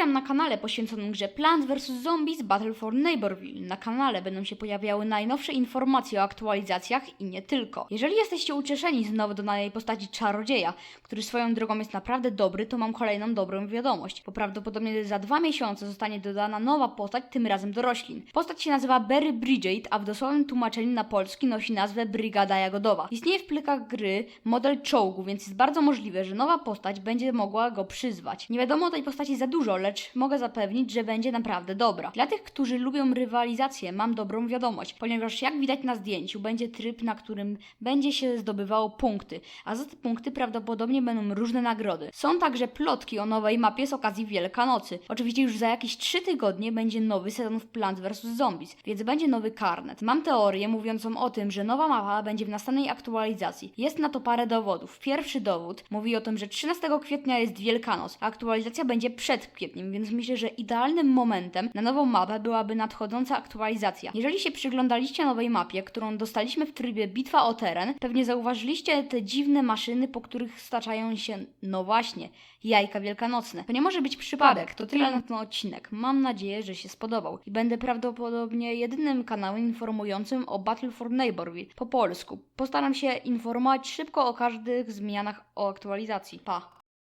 Witam na kanale poświęconym grze Plants vs. Zombies Battle for Neighborville. Na kanale będą się pojawiały najnowsze informacje o aktualizacjach i nie tylko. Jeżeli jesteście ucieszeni z nowo dodanej postaci Czarodzieja, który swoją drogą jest naprawdę dobry, to mam kolejną dobrą wiadomość. Bo prawdopodobnie za dwa miesiące zostanie dodana nowa postać, tym razem do roślin. Postać się nazywa Berry Bridget, a w dosłownym tłumaczeniu na polski nosi nazwę Brygada Jagodowa. Istnieje w plikach gry model czołgu, więc jest bardzo możliwe, że nowa postać będzie mogła go przyzwać. Nie wiadomo o tej postaci za dużo, lecz mogę zapewnić, że będzie naprawdę dobra. Dla tych, którzy lubią rywalizację, mam dobrą wiadomość, ponieważ jak widać na zdjęciu, będzie tryb, na którym będzie się zdobywało punkty, a za te punkty prawdopodobnie będą różne nagrody. Są także plotki o nowej mapie z okazji Wielkanocy. Oczywiście już za jakieś 3 tygodnie będzie nowy sezon w Plants vs. Zombies, więc będzie nowy karnet. Mam teorię mówiącą o tym, że nowa mapa będzie w następnej aktualizacji. Jest na to parę dowodów. Pierwszy dowód mówi o tym, że 13 kwietnia jest Wielkanoc, a aktualizacja będzie przed kwietniem, więc myślę, że idealnym momentem na nową mapę byłaby nadchodząca aktualizacja. Jeżeli się przyglądaliście nowej mapie, którą dostaliśmy w trybie Bitwa o teren, pewnie zauważyliście te dziwne maszyny, po których staczają się, no właśnie, jajka wielkanocne. To nie może być przypadek, to tyle na ten odcinek. Mam nadzieję, że się spodobał i będę prawdopodobnie jedynym kanałem informującym o Battle for Neighborville po polsku. Postaram się informować szybko o każdych zmianach o aktualizacji. Pa!